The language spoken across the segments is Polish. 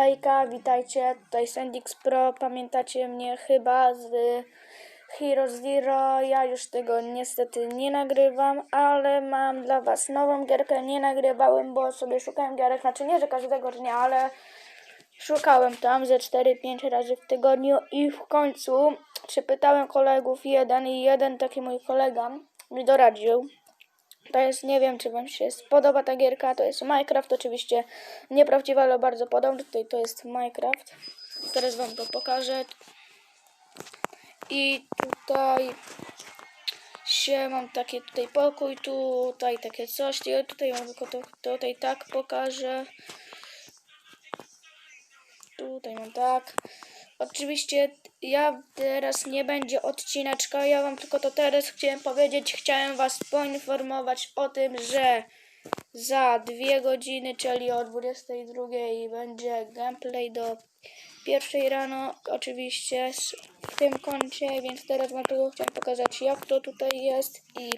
Hejka, witajcie, tutaj Sendix Pro, pamiętacie mnie chyba z Hero Zero, ja już tego niestety nie nagrywam, ale mam dla was nową gierkę, nie nagrywałem, bo sobie szukałem gierek, znaczy nie, że każdego dnia, ale szukałem tam ze 4-5 razy w tygodniu i w końcu przypytałem kolegów jeden i jeden taki mój kolega mi doradził, jest, nie wiem, czy Wam się spodoba ta gierka. To jest Minecraft, oczywiście nieprawdziwa, ale bardzo podobny. Tutaj to jest Minecraft. Teraz Wam to pokażę. I tutaj się mam taki tutaj pokój, tutaj takie coś. Tutaj mam tylko to, tutaj tak pokażę. Tutaj mam tak. Oczywiście ja teraz nie będzie odcineczka, ja wam tylko to teraz chciałem powiedzieć, chciałem was poinformować o tym, że za dwie godziny, czyli o 22 będzie gameplay do pierwszej rano, oczywiście w tym koncie, więc teraz wam tylko chciałem pokazać jak to tutaj jest i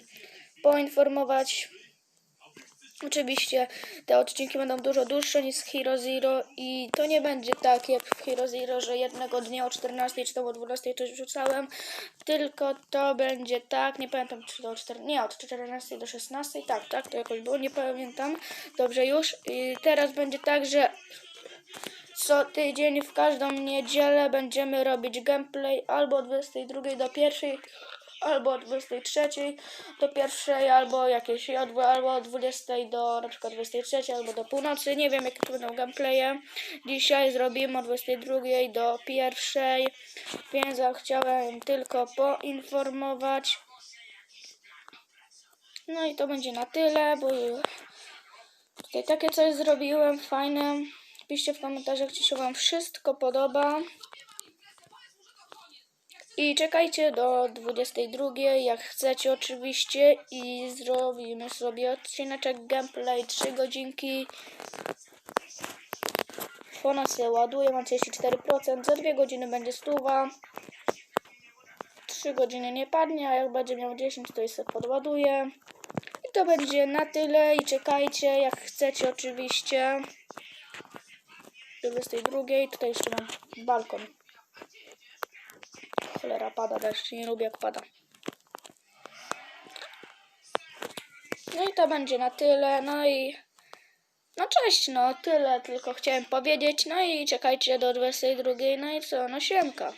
poinformować Oczywiście te odcinki będą dużo dłuższe niż Hero Zero i to nie będzie tak jak w Hero Zero, że jednego dnia o 14 czy tam o 12 coś wrzucałem, tylko to będzie tak, nie pamiętam czy to o 4, nie od 14 do 16, tak, tak, to jakoś było, nie pamiętam, dobrze już. I teraz będzie tak, że co tydzień w każdą niedzielę będziemy robić gameplay albo od 22 do 1, albo od 23 do 1, albo jakieś albo, albo od 20 do na przykład 23, albo do północy. Nie wiem jakie to będą gameplaye. Dzisiaj zrobimy od 22 do 1, więc chciałem tylko poinformować. No i to będzie na tyle, bo tutaj takie coś zrobiłem fajne. Piszcie w komentarzach, czy się Wam wszystko podoba. I czekajcie do 22, jak chcecie oczywiście i zrobimy sobie odcineczek gameplay 3 godzinki. Fona się ładuje, ma 34%, za 2 godziny będzie stuwa. 3 godziny nie padnie, a jak będzie miał 10 to się podładuje. I to będzie na tyle i czekajcie jak chcecie oczywiście. Do 22, tutaj jeszcze mam balkon. Cholera, pada deszcz, nie lubię jak pada. No i to będzie na tyle, no i... No cześć, no tyle tylko chciałem powiedzieć, no i czekajcie do 22, no i co, no siemka.